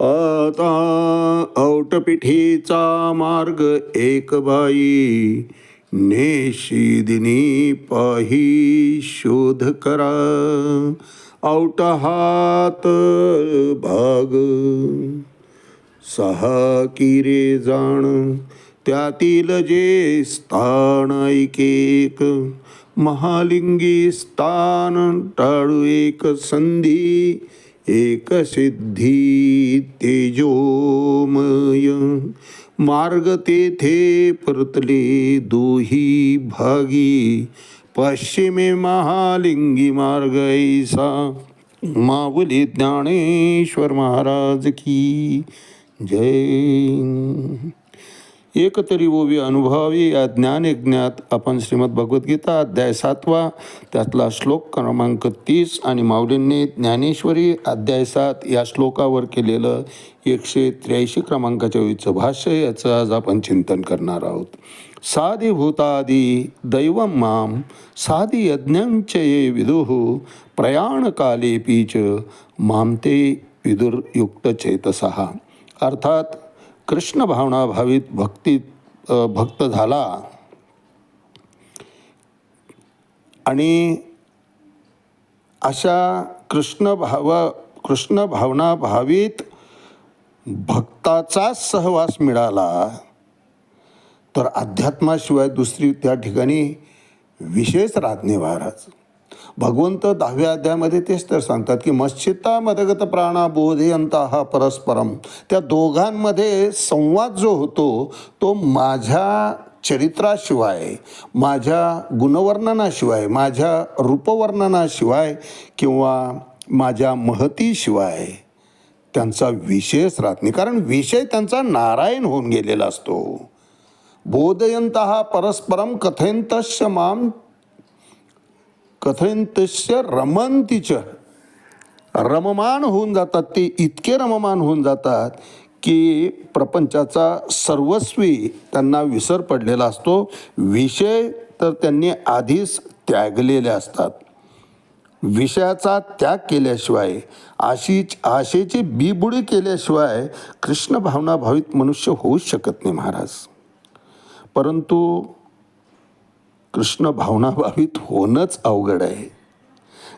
आता औटपिठीचा मार्ग एक बाई नेशिदिनी पाही शोध करा. औट हात भाग. सहा किरे जाण त्यातील जे स्थान ऐकेक महालिंगी स्थान टाळू एक संधी एक सिद्धी तेजोमय। मार्ग तेथे परतले दोही भागी। पश्चिमे महालिंगी मार्ग ऐसा। माऊली ज्ञानेश्वर महाराज की जय। एकतरी ओवी अनुभवावी. या ज्ञात आपण श्रीमद भगवद्गीता अध्याय सातवा त्यातला श्लोक क्रमांक तीस आणि माऊलींनी ज्ञानेश्वरी अध्याय सात या श्लोकावर केलेलं एकशे त्र्याऐंशी क्रमांकाच्या वेळीचं भाष्य याचं आज आपण चिंतन करणार आहोत. साधी भूतादी दैवम माम साधी यज्ञांच ये विदुः प्रयाणकालेपी च मामते विदुर्युक्त चेतसहा अर्थात कृष्ण भावना भावित भक्ती भक्त झाला. आणि अशा कृष्ण भाव कृष्ण भावना भावित भक्ताचा सहवास मिळाला तर अध्यात्माशिवाय दुसरी त्या ठिकाणी विशेष राहत नाही महाराज. भगवंत दहाव्या अध्यायामध्ये तेच तर सांगतात की मच्छिता मदगत प्राणा हा परस्परम. त्या दोघांमध्ये संवाद जो होतो तो माझ्या चरित्राशिवाय माझ्या गुणवर्णनाशिवाय माझ्या रूपवर्णनाशिवाय किंवा माझ्या महतीशिवाय त्यांचा विषयच राहत नाही. कारण विषय त्यांचा नारायण होऊन गेलेला असतो. बोधयंत हा परस्परम कथयंतश्च माम कथयंतस्य रमंतीच रममान होऊन जातात ते इतके रममान होऊन जातात की प्रपंचाचा सर्वस्वी त्यांना विसर पडलेला असतो. विषय तर त्यांनी आधीच त्यागलेले असतात. विषयाचा त्याग केल्याशिवाय आशीच आशेची बीबुडी केल्याशिवाय कृष्ण भावना भावित मनुष्य होऊच शकत नाही महाराज. परंतु कृष्ण भावनाभावित होणंच अवघड आहे.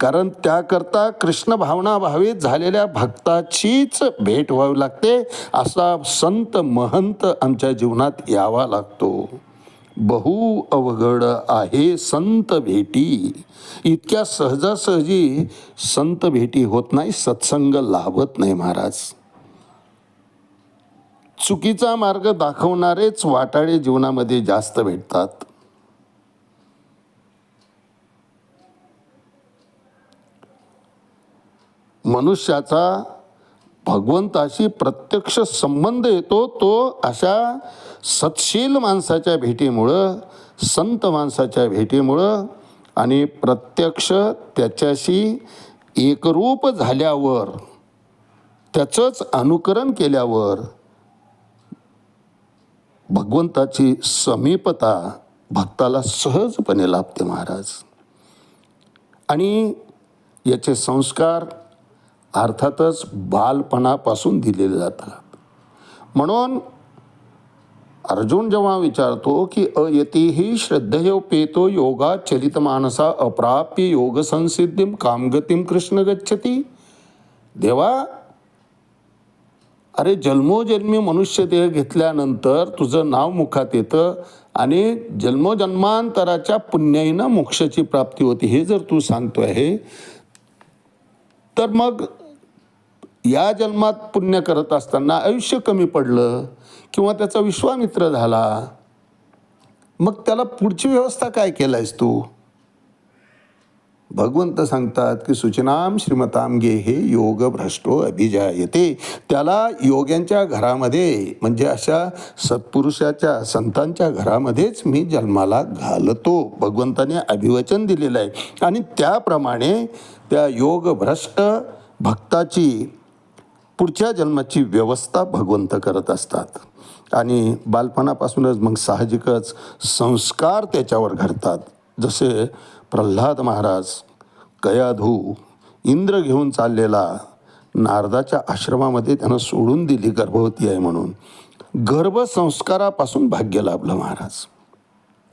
कारण त्याकरता कृष्ण भावनाभावित झालेल्या भक्ताचीच भेट व्हावी लागते असा संत महंत आमच्या जीवनात यावा लागतो. बहु अवघड आहे संत भेटी. इतक्या सहजासहजी संत भेटी होत नाही सत्संग लाभत नाही महाराज. चुकीचा मार्ग दाखवणारेच वाटाळे जीवनामध्ये जास्त भेटतात. मनुष्याचा भगवंताशी प्रत्यक्ष संबंध येतो तो अशा सत्शील माणसाच्या भेटीमुळं संत माणसाच्या भेटीमुळं आणि प्रत्यक्ष त्याच्याशी एकरूप झाल्यावर त्याचंच अनुकरण केल्यावर भगवंताची समीपता भक्ताला सहजपणे लाभते महाराज. आणि याचे संस्कार अर्थातच बालपणापासून दिलेले जातात. म्हणून अर्जुन जेव्हा विचारतो की अयतीही श्रद्धयोपेतो योगा चलित मानसा अप्राप्य योग संसिद्धीम कामगतीम कृष्ण गच्छती. देवा अरे जन्मोजन्मी मनुष्य देह घेतल्यानंतर तुझं नाव मुखात येतं आणि जन्मोजन्मांतराच्या पुण्याईनं मोक्षाची प्राप्ती होती हे जर तू सांगतो आहे तर मग या जन्मात पुण्य करत असताना आयुष्य कमी पडलं किंवा त्याचा विश्वामित्र झाला मग त्याला पुढची व्यवस्था काय केलायस तू? भगवंत सांगतात की सूचनाम श्रीमताम गे हे योग भ्रष्टो अभिजायते. त्याला योग्यांच्या घरामध्ये म्हणजे अशा सत्पुरुषाच्या संतांच्या घरामध्येच मी जन्माला घालतो. भगवंताने अभिवचन दिलेलं आहे. आणि त्याप्रमाणे त्या योग भ्रष्ट भक्ताची पुढच्या जन्माची व्यवस्था भगवंत करत असतात. आणि बालपणापासूनच मग साहजिकच संस्कार त्याच्यावर घडतात. जसे प्रल्हाद महाराज कयाधू इंद्र घेऊन चाललेला नारदाच्या आश्रमामध्ये त्यानं सोडून दिली गर्भवती आहे म्हणून. गर्भसंस्कारापासून भाग्य लाभलं महाराज.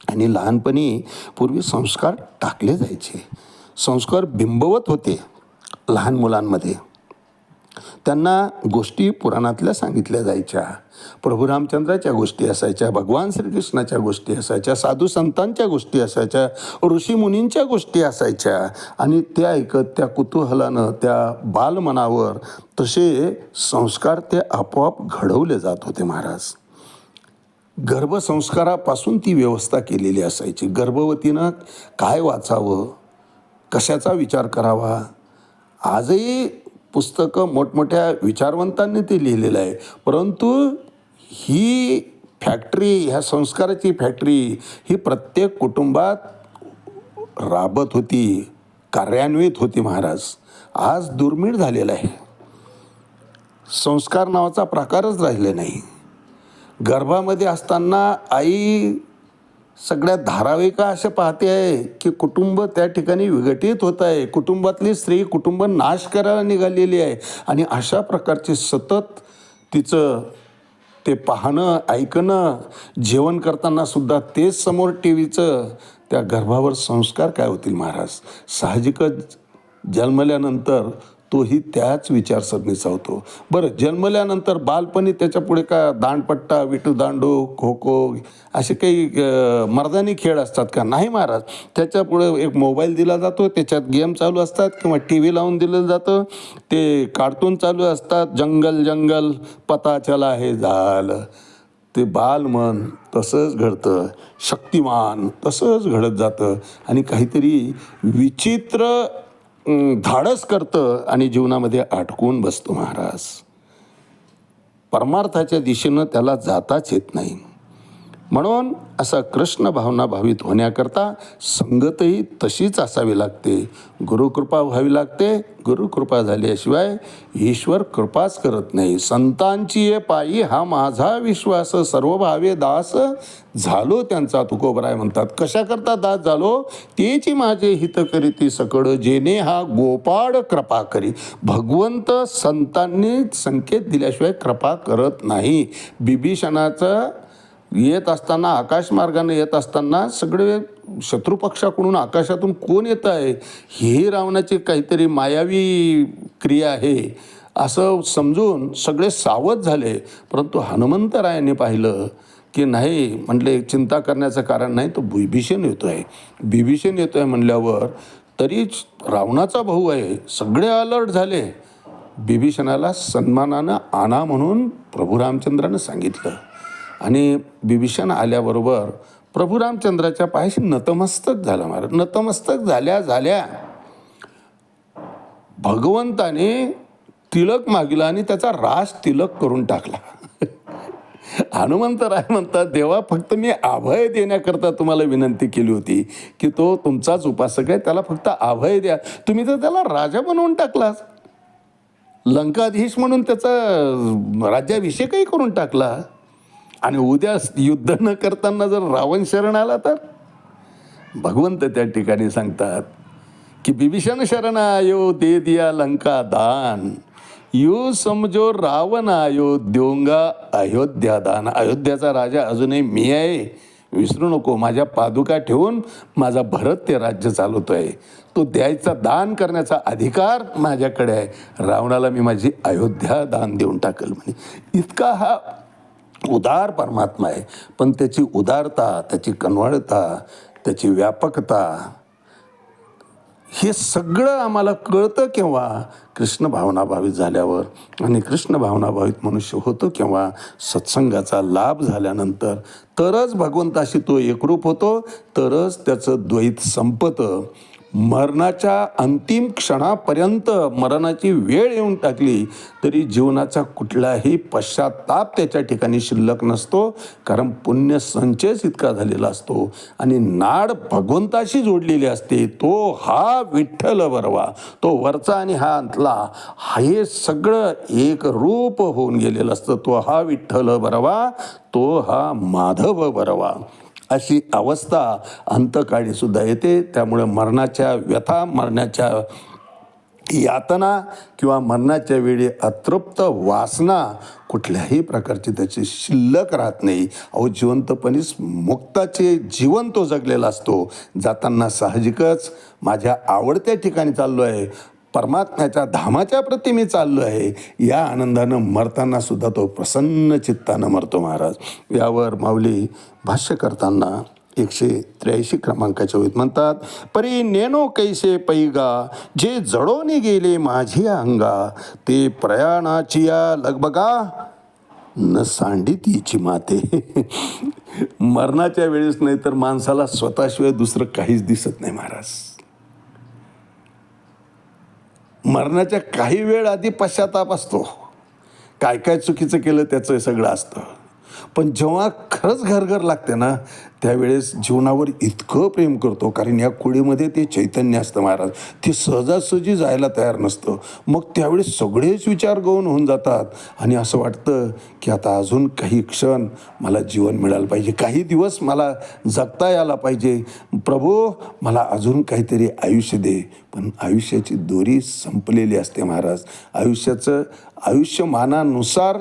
आणि लहानपणी पूर्वी संस्कार टाकले जायचे. संस्कार बिंबवत होते लहान मुलांमध्ये. त्यांना गोष्टी पुराणातल्या सांगितल्या जायच्या. प्रभू रामचंद्राच्या गोष्टी असायच्या भगवान श्रीकृष्णाच्या गोष्टी असायच्या साधू संतांच्या गोष्टी असायच्या ऋषीमुनींच्या गोष्टी असायच्या. आणि ते ऐकत त्या कुतूहलानं त्या बालमनावर तसे संस्कार ते आपोआप घडवले जात होते महाराज. गर्भसंस्कारापासून ती व्यवस्था केलेली असायची. गर्भवतीनं काय वाचावं? कशाचा विचार करावा? आजही पुस्तकं मोठमोठ्या विचारवंतांनी ते लिहिलेलं आहे. परंतु ही फॅक्टरी ह्या संस्काराची फॅक्टरी ही प्रत्येक कुटुंबात राबत होती कार्यान्वित होती महाराज. आज दुर्मिळ झालेला आहे. संस्कार नावाचा प्रकारच राहिले नाही. गर्भामध्ये असताना आई सगळ्यात धारावाहिका असे पाहते आहे की कुटुंब त्या ठिकाणी विघटित होत आहे. कुटुंबातली स्त्री कुटुंब नाश करायला निघालेली आहे. आणि अशा प्रकारचे सतत तिचं ते पाहणं ऐकणं जेवण करताना सुद्धा तेच समोर टी व्हीचं त्या गर्भावर संस्कार काय होतील महाराज? साहजिकच जन्मल्यानंतर तोही त्याच विचारसरणीचा होतो. बरं जन्मल्यानंतर बालपणी त्याच्या पुढे का दांडपट्टा विटू दांडू खो खो असे काही मर्दानी खेळ असतात का? नाही महाराज. त्याच्या पुढे एक मोबाईल दिला जातो त्याच्यात गेम चालू असतात किंवा टी व्ही लावून दिलं जातं. ते कार्टून चालू असतात जंगल जंगल पता चला हे झालं. ते बालमन तसंच घडतं शक्तिमान तसंच घडत जातं. आणि काहीतरी विचित्र धाडस करतं आणि जीवनामध्ये अडकून बसतो महाराज. परमार्थाच्या दिशेनं त्याला जाताच येत नाही. म्हणून असा कृष्ण भावना भावित होण्याकरता संगतही तशीच असावी लागते. गुरुकृपा व्हावी लागते. गुरुकृपा झाल्याशिवाय ईश्वर कृपाच करत नाही. संतांची ये पायी हा माझा विश्वास. सर्व भावे दास झालो त्यांचा तुकोबराय म्हणतात. कशाकरता दास झालो? तेची माझे हित करीती सकड जेने हा गोपाळ कृपा करी. भगवंत संतांनी संकेत दिल्याशिवाय कृपा करत नाही. बिभीषणाचं येत असताना आकाशमार्गाने येत असताना सगळे शत्रुपक्षाकडून आकाशातून कोण येत आहे ही रावणाची काहीतरी मायावी क्रिया आहे असं समजून सगळे सावध झाले. परंतु हनुमंतरायाने पाहिलं की नाही म्हटले चिंता करण्याचं कारण नाही तो बिभीषण येतो आहे बिभीषण येतो आहे म्हणल्यावर तरीच रावणाचा भाऊ आहे सगळे अलर्ट झाले. बिभीषणाला सन्मानानं आणा म्हणून प्रभू रामचंद्रानं सांगितलं. आणि बिभीषण आल्याबरोबर प्रभू रामचंद्राच्या पायाशी नतमस्तक झालं महाराज. नतमस्तक झाल्या झाल्या. भगवंताने तिलक मागला आणि त्याचा रास तिलक करून टाकला. हनुमंत राय म्हणतात देवा फक्त मी अभय देण्याकरता तुम्हाला विनंती केली होती की तो तुमचाच उपासक आहे त्याला फक्त अभय द्या. तुम्ही तर त्याला राजा बनवून टाकलास. लंकाधीश म्हणून त्याचा राज्याभिषेकही करून टाकला. आणि उद्या युद्ध न करताना जर रावण शरण आला तर? भगवंत त्या ठिकाणी सांगतात की बिभीषण शरण आयो दे दिया लंका दान. यो समजो रावण आयो द्योंगा अयोध्या दान. अयोध्याचा राजा अजूनही मी आहे. विसरू नको माझ्या पादुका ठेवून माझा भरत ते राज्य आहे तो द्यायचा दान करण्याचा अधिकार माझ्याकडे आहे. रावणाला मी माझी अयोध्या दान देऊन टाकल म्हणे. इतका हा उदार परमात्मा आहे. पण त्याची उदारता त्याची कन्वळता त्याची व्यापकता हे सगळं आम्हाला कळतं केव्हा? कृष्ण भावनाभावित झाल्यावर. आणि कृष्ण भावनाभावित मनुष्य होतो केव्हा? सत्संगाचा लाभ झाल्यानंतर. तरच भगवंताशी तो एकरूप होतो तरच त्याचं द्वैत संपतं. मरणाच्या अंतिम क्षणापर्यंत मरणाची वेळ येऊन टाकली तरी जीवनाचा कुठलाही पश्चाताप त्याच्या ठिकाणी शिल्लक नसतो कारण पुण्य संचयच इतका झालेला असतो आणि नाड भगवंताशी जोडलेली असते तो हा विठ्ठल बरवा तो वरचा आणि हा अंतला हे सगळं एक रूप होऊन गेलेलं असतं तो हा विठ्ठल बरवा तो हा माधव बरवा. अशी अवस्था अंतकाळीसुद्धा येते. त्यामुळे मरणाच्या व्यथा मरणाच्या यातना किंवा मरणाच्या वेळी अतृप्त वासना कुठल्याही प्रकारची त्याची शिल्लक राहत नाही. अहो जिवंतपणीच मुक्ताचे जीवन तो जगलेला असतो. जाताना साहजिकच माझ्या आवडत्या ठिकाणी चाललो आहे परमात्म्याच्या धामाच्या प्रती मी चाललो आहे या आनंदानं मरताना सुद्धा तो प्रसन्न चित्तानं मरतो महाराज. यावर माऊली भाष्य करताना एकशे त्र्याऐंशी क्रमांकाच्या ओळीत म्हणतात परी नेनो कैसे पैगा जे जडोनी गेले माझी अंगा ते प्रयाणाची या लगबगा न सांडी तिची माते. मरणाच्या वेळेस नाही तर माणसाला स्वतःशिवाय दुसरं काहीच दिसत नाही महाराज. मरणाच्या काही वेळ आधी पश्चाताप असतो. काय काय चुकीचं केलं त्याचं सगळं असतं. पण जेव्हा खरंच घरघर लागते ना त्यावेळेस जीवनावर इतकं प्रेम करतो. कारण या कुळीमध्ये ते चैतन्य असतं महाराज. ते सहजासहजी जायला तयार नसतं. मग त्यावेळेस सगळेच विचार गौण होऊन जातात. आणि असं वाटतं की आता अजून काही क्षण मला जीवन मिळालं पाहिजे. काही दिवस मला जगता यायला पाहिजे. प्रभो मला अजून काहीतरी आयुष्य दे. पण आयुष्याची दोरी संपलेली असते महाराज. आयुष्याचं आयुष्यमानानुसार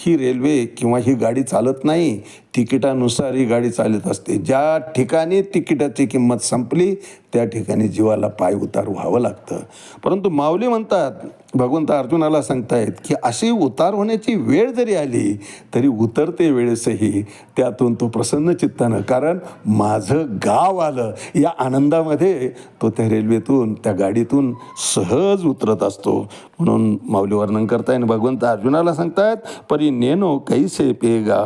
ही रेल्वे किंवा ही गाडी चालत नाही तिकिटानुसार ही गाडी चालत असते. ज्या ठिकाणी तिकिटाची किंमत संपली त्या ठिकाणी जीवाला पाय उतार व्हावं लागतं. परंतु माऊली म्हणतात भगवंत अर्जुनाला सांगतायत की अशी उतार होण्याची वेळ जरी आली तरी उतरते वेळेसही त्यातून तो प्रसन्न चित्तानं. कारण माझं गाव आलं या आनंदामध्ये तो त्या रेल्वेतून त्या गाडीतून सहज उतरत असतो. म्हणून माऊली वर्णन करताय आणि भगवंत अर्जुनाला सांगतायत परी नेनो कैसे पेगा?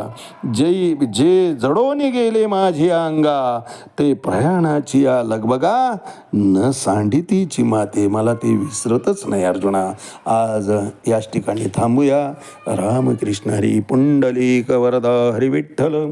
जै जे जडोनी गेले माझी अंगा ते प्रयाणाची या लगबगा न सांडितीची माते मला ते विसरतच नाही अर्जुना. आज याच ठिकाणी थांबूया. रामकृष्ण हरी पुंडलिक वरदा हरिविठ्ठल.